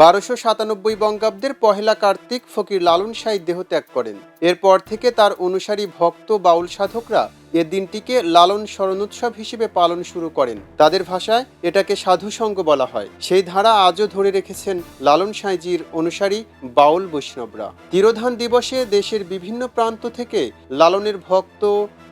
বারোশো সাতানব্বই বঙ্গাব্দের পহেলা কার্তিক ফকির লালন সাই দেহ ত্যাগ করেন। এরপর থেকে তার অনুসারী ভক্ত বাউল সাধকরা এ দিনটিকে লালন স্মরণোৎসব হিসেবে পালন শুরু করেন। তাদের ভাষায় এটাকে সাধুসঙ্গ বলা হয়। সেই ধারা আজও ধরে রেখেছেন লালন সাঁইজির অনুসারী বাউল বৈষ্ণবরা। তিরোধান দিবসে দেশের বিভিন্ন প্রান্ত থেকে লালনের ভক্ত,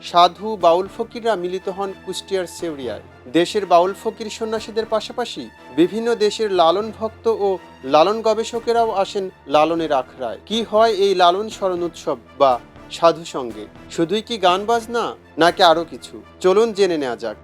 সাধু, বাউল ফকিররা মিলিত হন কুষ্টিয়ার সেউরিয়ায়। দেশের বাউল ফকির সন্ন্যাসীদের পাশাপাশি বিভিন্ন দেশের লালন ভক্ত ও লালন গবেষকেরাও আসেন লালনের আখড়ায়। কি হয় এই লালন স্মরণ উৎসব বা সাধু সঙ্গে। শুধুই কি গান বাজনা, নাকি আরও কিছু? চলুন জেনে নেওয়া যাক।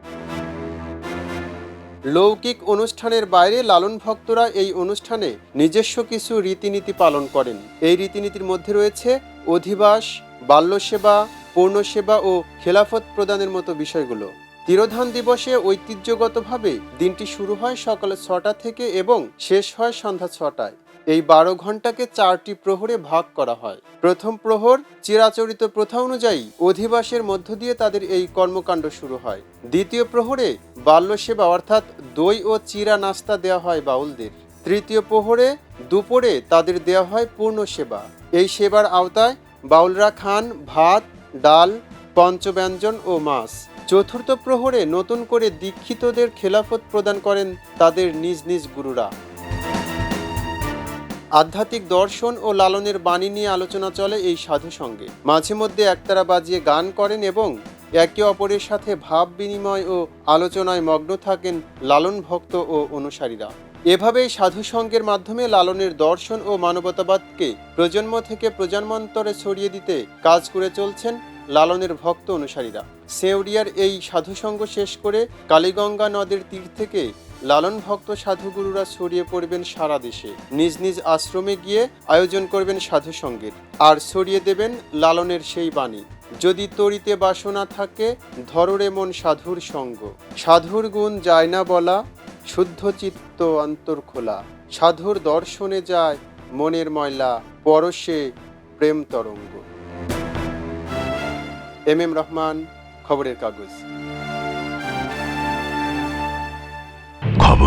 লৌকিক অনুষ্ঠানের বাইরে লালন ভক্তরা এই অনুষ্ঠানে নিজস্ব কিছু রীতিনীতি পালন করেন। এই রীতিনীতির মধ্যে রয়েছে অধিবাস, বাল্যসেবা, পূর্ণসেবা ও খেলাফত প্রদানের মতো বিষয়গুলো। তিরোধান দিবসে ঐতিহ্যগতভাবে দিনটি শুরু হয় সকাল ছটা থেকে এবং শেষ হয় সন্ধ্যা ছটায়। এই বারো ঘন্টাকে চারটি প্রহরে ভাগ করা হয়। প্রথম প্রহর চিরাচরিত প্রথা অনুযায়ী অধিবাসের মধ্য দিয়ে তাদের এই কর্মকাণ্ড শুরু হয়। দ্বিতীয় প্রহরে বাল্যসেবা অর্থাৎ দই ও চিরা নাস্তা দেওয়া হয় বাউলদের। তৃতীয় প্রহরে দুপুরে তাদের দেওয়া হয় পূর্ণ সেবা। এই সেবার আওতায় বাউলরা খান, ভাত, ডাল, পঞ্চব্যঞ্জন ও মাছ। চতুর্থ প্রহরে নতুন করে দীক্ষিতদের খেলাফত প্রদান করেন তাদের নিজ নিজ গুরুরা। আধ্যাত্মিক দর্শন ও লালনের বাণী নিয়ে আলোচনা চলে এই সাধু সঙ্গে। মাঝে মধ্যে একতারা বাজিয়ে গান করেন এবং একে অপরের সাথে ভাব বিনিময় ও আলোচনায় মগ্ন থাকেন লালন ভক্ত ও অনুসারীরা। এভাবেই সাধু সঙ্গের মাধ্যমে লালনের দর্শন ও মানবতাবাদকে প্রজন্ম থেকে প্রজন্মান্তরে ছড়িয়ে দিতে কাজ করে চলছেন লালনের ভক্ত অনুসারীরা। সেউরিয়ার এই সাধুসঙ্গ শেষ করে কালীগঙ্গা নদের তীর থেকে লালন ভক্ত সাধুগুরুরা ছড়িয়ে পড়বেন সারা দেশে। নিজ নিজ আশ্রমে গিয়ে আয়োজন করবেন সাধু সঙ্গের আর ছড়িয়ে দেবেন লালনের সেই বাণী। যদি তরিতে বাসনা থাকে, ধররে মন সাধুর সঙ্গ। সাধুর গুণ যায় না বলা, শুদ্ধ চিত্ত অন্তর খোলা। সাধুর দর্শনে যায় মনের ময়লা, পরশে প্রেম তরঙ্গ। এম এম রহমান, খবরের কাগজ।